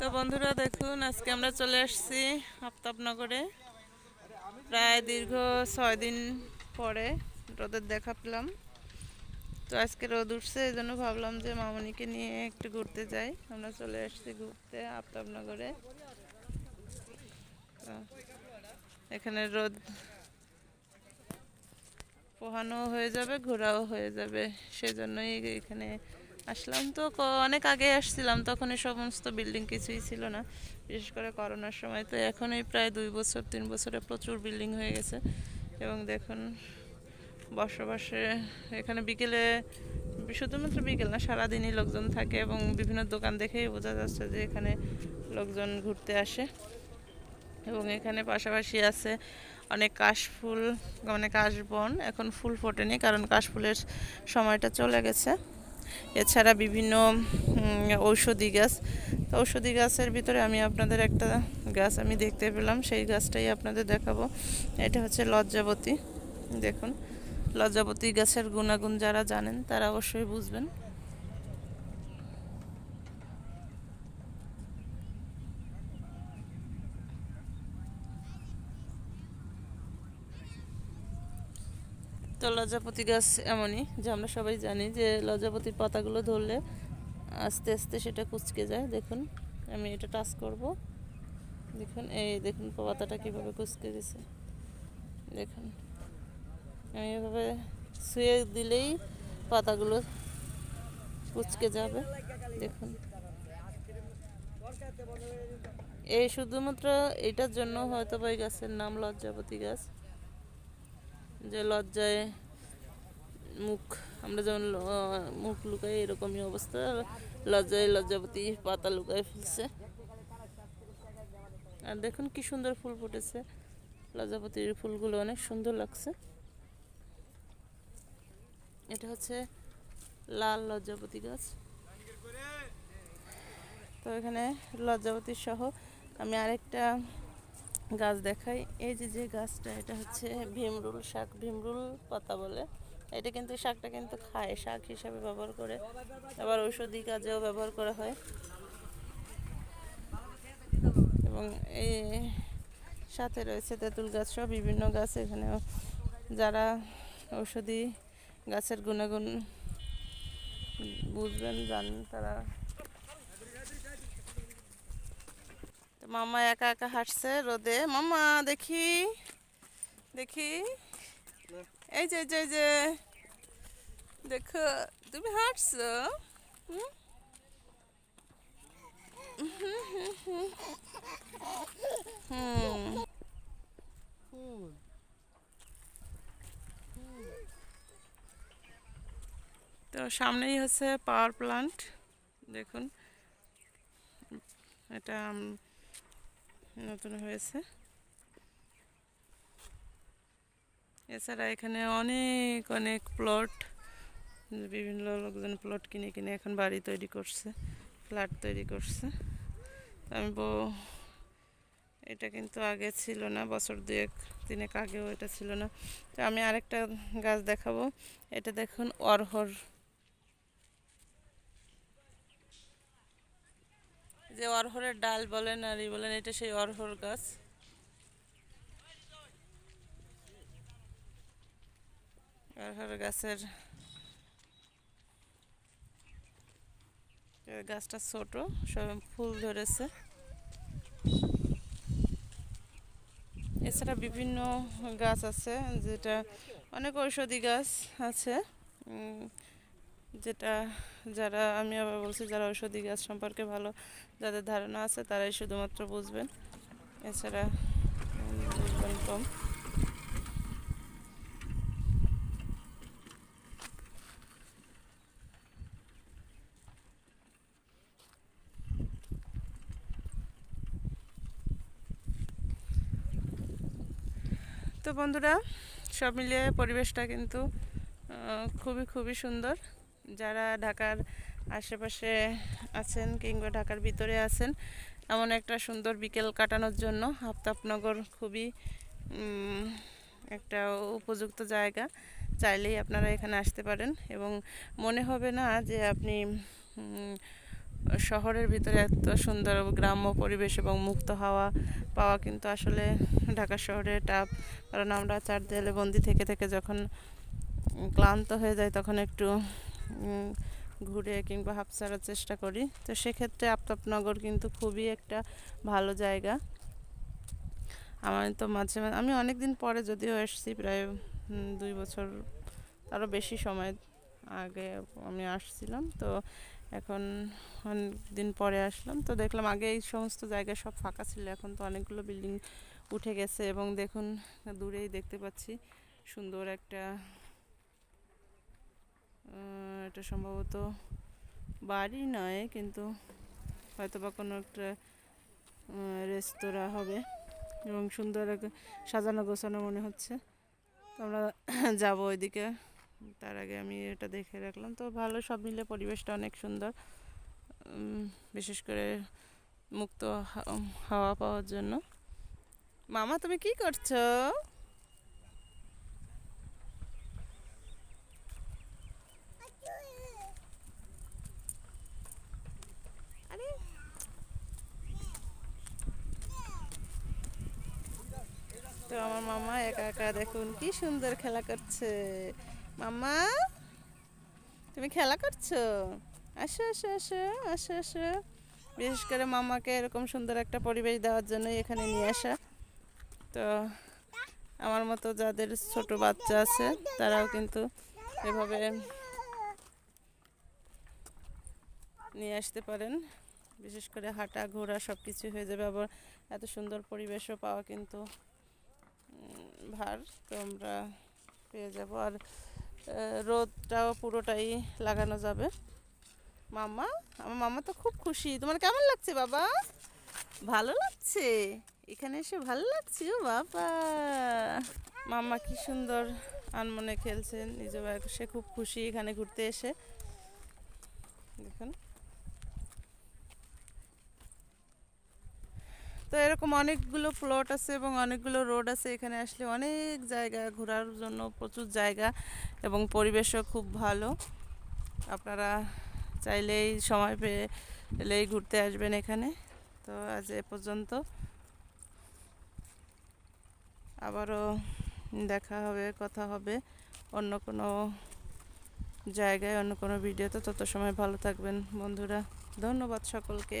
তো বন্ধুরা দেখুন, আজকে আমরা চলে আসছি আফতাবনগরে। প্রায় দীর্ঘ ছয় দিন পরে রোদের দেখা পেলাম। তো আজকে রোদ উঠছে, এই জন্য ভাবলাম যে মামনিকে নিয়ে একটু ঘুরতে যাই। আমরা চলে আসছি ঘুরতে আফতাবনগরে। এখানে রোদ পোহানো হয়ে যাবে, ঘোরাও হয়ে যাবে, সেজন্যই এখানে আসলাম তো অনেক আগে আসছিলাম, তখন এই সমস্ত বিল্ডিং কিছুই ছিল না। বিশেষ করে করোনার সময় তো এখন এই প্রায় দুই বছর, তিন বছরে প্রচুর বিল্ডিং হয়ে গেছে। এবং দেখুন, বসবাসে এখানে বিকেলে, শুধুমাত্র বিকেল না, সারাদিনই লোকজন থাকে এবং বিভিন্ন দোকান দেখেই বোঝা যাচ্ছে যে এখানে লোকজন ঘুরতে আসে। এবং এখানে পাশাপাশি আছে অনেক কাশফুল মানে কাশবন। এখন ফুল ফোটেনি, কারণ কাশফুলের সময়টা চলে গেছে। এছাড়া বিভিন্ন ঔষধি গাছ। তো ঔষধি গাছের ভিতরে আমি আপনাদের একটা গাছ আমি দেখতে পেলাম, সেই গাছটাই আপনাদের দেখাবো। এটা হচ্ছে লজ্জাবতী, দেখুন। লজ্জাবতী গাছের গুণাগুণ যারা জানেন, তারা অবশ্যই বুঝবেন। তো লজ্জাপতি গাছ এমনই, যে আমরা সবাই জানি যে লজ্জাপতির পাতাগুলো ধরলে আস্তে আস্তে সেটা কুচকে যায়। দেখুন, আমি এটা টাচ করব। দেখুন, এই দেখুন পাতাটা কীভাবে কুচকে গেছে। দেখুন, আমি এভাবে শুয়ে দিলেই পাতাগুলো কুচকে যাবে। দেখুন, এই শুধুমাত্র এটার জন্য হয়তো বা এই গাছের নাম লজ্জাপতি গাছ। যে লজ্জায় মুখ, আমরা যেমন মুখ লুকাই এরকমই অবস্থা, লজ্জায় লজ্জাপতি পাতা লুকায় ফেলছে। আর দেখুন কি সুন্দর ফুল ফুটেছে। লজ্জাপতির ফুলগুলো অনেক সুন্দর লাগছে। এটা হচ্ছে লাল লজ্জাপতি গাছ। তো এখানে লজ্জাপতি সহ আমি আরেকটা গাছ দেখাই। এই যে যে গাছটা, এটা হচ্ছে ভীমরুল শাক। ভীমরুল পাতা বলে। এটা কিন্তু শাকটা কিন্তু খায়, শাক হিসাবে ব্যবহার করে। আবার ঔষধি কাজেও ব্যবহার করা হয়। এবং এই সাথে রয়েছে তেঁতুল গাছ সহ বিভিন্ন গাছ। এখানেও যারা ঔষধি গাছের গুণাগুণ বুঝবেন, জানেন তারা মামা একা একা হাঁটছে রোদে। মামা, দেখি দেখি। এই যে যে যে, দেখো, তুমি হাঁটছো? তো সামনেই হচ্ছে পাওয়ার প্লান্ট। দেখুন। এটা নতুন হয়েছে। এছাড়া এখানে অনেক অনেক প্লট বিভিন্ন লোকজন প্লট কিনে কিনে এখন বাড়ি তৈরি করছে ফ্ল্যাট তৈরি করছে। আমি বউ, এটা কিন্তু আগে ছিল না, বছর দুয়েক, তিনেক আগেও এটা ছিল না। তো আমি আরেকটা গাছ দেখাবো। এটা দেখুন অরহর যে অরহরের ডাল বলেন আর ই বলেন, এটা সেই অরহর গাছ। অরহর গাছের গাছটা ছোট, সব ফুল ধরেছে। এছাড়া বিভিন্ন গাছ আছে, যেটা অনেক ঔষধি গাছ আছে। যেটা যারা, আমি আবার বলছি যারা ঔষধি গাছ সম্পর্কে ভালো যাদের ধারণা আছে তারাই শুধুমাত্র বুঝবেন। এছাড়া কম। তো বন্ধুরা, সব মিলিয়ে পরিবেশটা কিন্তু খুবই খুবই সুন্দর। যারা ঢাকার আশেপাশে আছেন কিংবা ঢাকার ভিতরে আছেন, এমন একটা সুন্দর বিকেল কাটানোর জন্য আফতাবনগর খুবই একটা উপযুক্ত জায়গা। চাইলেই আপনারা এখানে আসতে পারেন এবং মনে হবে না যে আপনি শহরের ভিতরে এত সুন্দর গ্রাম্য পরিবেশ এবং মুক্ত হাওয়া পাওয়া কিন্তু আসলে ঢাকা শহরে টাফ কারণ আমরা চার দেয়ালে বন্দি থেকে থেকে যখন ক্লান্ত হয়ে যায় তখন একটু ঘুরে কিংবা হাফ ছাড়ার চেষ্টা করি। তো সেক্ষেত্রে আফতাবনগর কিন্তু খুবই একটা ভালো জায়গা। আমার তো মাঝে মাঝে আমি অনেক দিন পরে যদিও এসেছি, প্রায় দুই বছর আরও বেশি সময় আগে আমি আসছিলাম। তো এখন অনেক দিন পরে আসলাম। তো দেখলাম আগে এই সমস্ত জায়গা সব ফাঁকা ছিল, এখন তো অনেকগুলো বিল্ডিং উঠে গেছে এবং দেখুন, দূরেই দেখতে পাচ্ছি সুন্দর একটা এটা সম্ভবত বাড়ি নয়, কিন্তু হয়তো বা কোনো একটা রেস্তোরাঁ হবে। এবং সুন্দর সাজানো গোছানো মনে হচ্ছে। আমরা যাব ওইদিকে। তার আগে আমি এটা দেখে রাখলাম। তো ভালো, সব মিলে পরিবেশটা অনেক সুন্দর। বিশেষ করে মুক্ত হাওয়া পাওয়ার জন্য। মামা, তুমি কি করছ আরে তো আমার মামা একা একা দেখুন কি সুন্দর খেলা করছে। মামা, তুমি খেলা করছ? আসো আসো আসো আসো আসো। বিশেষ করে মামাকে এরকম সুন্দর একটা পরিবেশ দেওয়ার জন্য এখানে নিয়ে আসা। তো আমার মতো যাদের ছোট বাচ্চা আছে, তারাও কিন্তু এভাবে নিয়ে আসতে পারেন। বিশেষ করে হাঁটা, ঘোরা সব কিছু হয়ে যাবে। আবার এত সুন্দর পরিবেশও পাওয়া কিন্তু ভার তো আমরা পেয়ে যাব। আর রোদটাও পুরোটাই লাগানো যাবে। মামা আমার মামা তো খুব খুশি। তোমার কেমন লাগছে বাবা? ভালো লাগছে? এখানে এসে ভালো লাগছে ও বাবা। মামা কি সুন্দর আনমনে খেলছেন নিজ সে খুব খুশি এখানে ঘুরতে এসে। দেখুন। তো এরকম অনেকগুলো প্লট আছে এবং অনেকগুলো রোড আছে। এখানে আসলে অনেক জায়গা ঘোরার জন্য প্রচুর জায়গা এবং পরিবেশও খুব ভালো। আপনারা চাইলেই সময় পেয়ে এলেই ঘুরতে আসবেন এখানে। তো আজ এ পর্যন্ত। আবারও দেখা হবে, কথা হবে অন্য কোনো জায়গায়, অন্য কোনো ভিডিওতে তত সময় ভালো থাকবেন বন্ধুরা। ধন্যবাদ সকলকে।